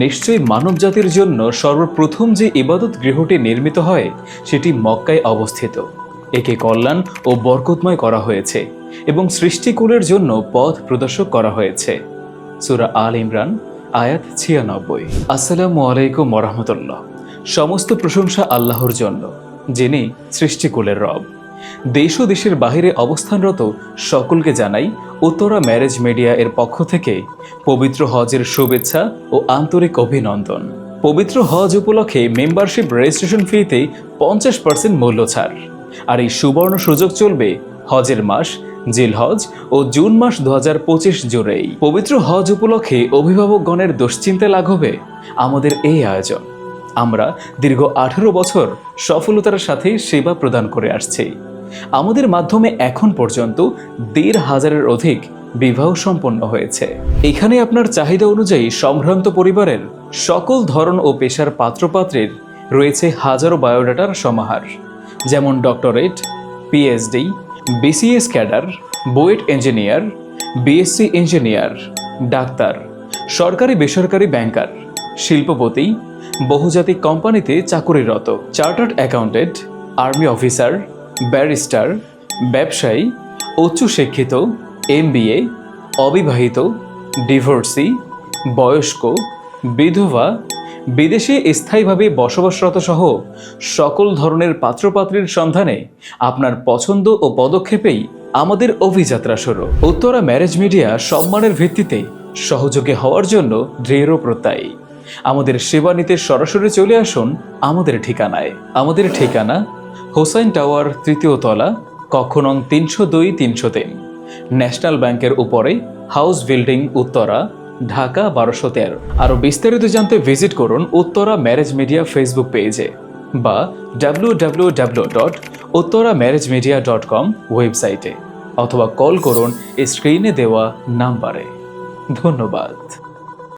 নিশ্চয়ই মানব জাতির জন্য সর্বপ্রথম যে ইবাদত গৃহটি নির্মিত হয়, সেটি মক্কায় অবস্থিত। একে কল্যাণ ও বরকতময় করা হয়েছে এবং সৃষ্টিকুলের জন্য পথ প্রদর্শক করা হয়েছে। সুরা আল ইমরান, আয়াত ছিয়ানব্বই। আসসালামু আলাইকুম ওরহমতুল্লাহ সমস্ত প্রশংসা আল্লাহর জন্য, যিনি সৃষ্টিকুলের রব। দেশ ও দেশের বাহিরে অবস্থানরত সকলকে জানাই উত্তরা ম্যারেজ মিডিয়া এর পক্ষ থেকে পবিত্র হজের শুভেচ্ছা ও আন্তরিক অভিনন্দন। পবিত্র হজ উপলক্ষে মেম্বারশিপ রেজিস্ট্রেশন ফিতে পঞ্চাশ পার্সেন্ট মূল্য ছাড়। আর এই সুবর্ণ সুযোগ চলবে হজের মাস, জিল হজ ও জুন মাস দু হাজার পঁচিশ জুড়েই। পবিত্র হজ উপলক্ষে অভিভাবকগণের দুশ্চিন্তা লাঘবে আমাদের এই আয়োজন। আমরা দীর্ঘ আঠেরো বছর সফলতার সাথে সেবা প্রদান করে আসছি। আমাদের মাধ্যমে এখন পর্যন্ত দেড় হাজারের অধিক বিবাহ সম্পন্ন হয়েছে। এখানে আপনার চাহিদা অনুযায়ী সম্ভ্রান্ত পরিবারের সকল ধরন ও পেশার পাত্রপাত্রের রয়েছে হাজারো বায়োডাটার সমাহার, যেমন doctorate, PhD, BCS cadre, BUET engineer, BSc engineer, doctor, সরকারি বেসরকারি ব্যাংকার, শিল্পপতি, বহুজাতিক কোম্পানিতে চাকুরিরত, chartered accountant, army officer barrister, ব্যবসায়ী উচ্চশিক্ষিত এম এমবিএ, অবিবাহিত, ডিভোর্সি, বয়স্ক, বিধবা, বিদেশে স্থায়ীভাবে বসবাসরত সহ সকল ধরনের পাত্রপাত্রীর সন্ধানে আপনার পছন্দ ও পদক্ষেপেই আমাদের অভিযাত্রা শুরু। উত্তরা ম্যারেজ মিডিয়া সম্মানের ভিত্তিতে সহযোগী হওয়ার জন্য দৃঢ় প্রত্যয়ী। আমাদের সেবা নিতে সরাসরি চলে আসুন আমাদের ঠিকানায়। আমাদের ঠিকানা হোসাইন টাওয়ার তৃতীয় তলা কক্ষ নং তিনশো দুই, তিনশো তিন। ন্যাশনাল ব্যাংকের উপরে হাউস বিল্ডিং উত্তরা, ঢাকা বারোশো তেরো। আরও বিস্তারিত জানতে ভিজিট করুন উত্তরা ম্যারেজ মিডিয়া ফেসবুক পেজে বা W W W dot Uttara marriage media dot com ওয়েবসাইটে অথবা কল করুন স্ক্রিনে দেওয়া নাম্বারে। ধন্যবাদ।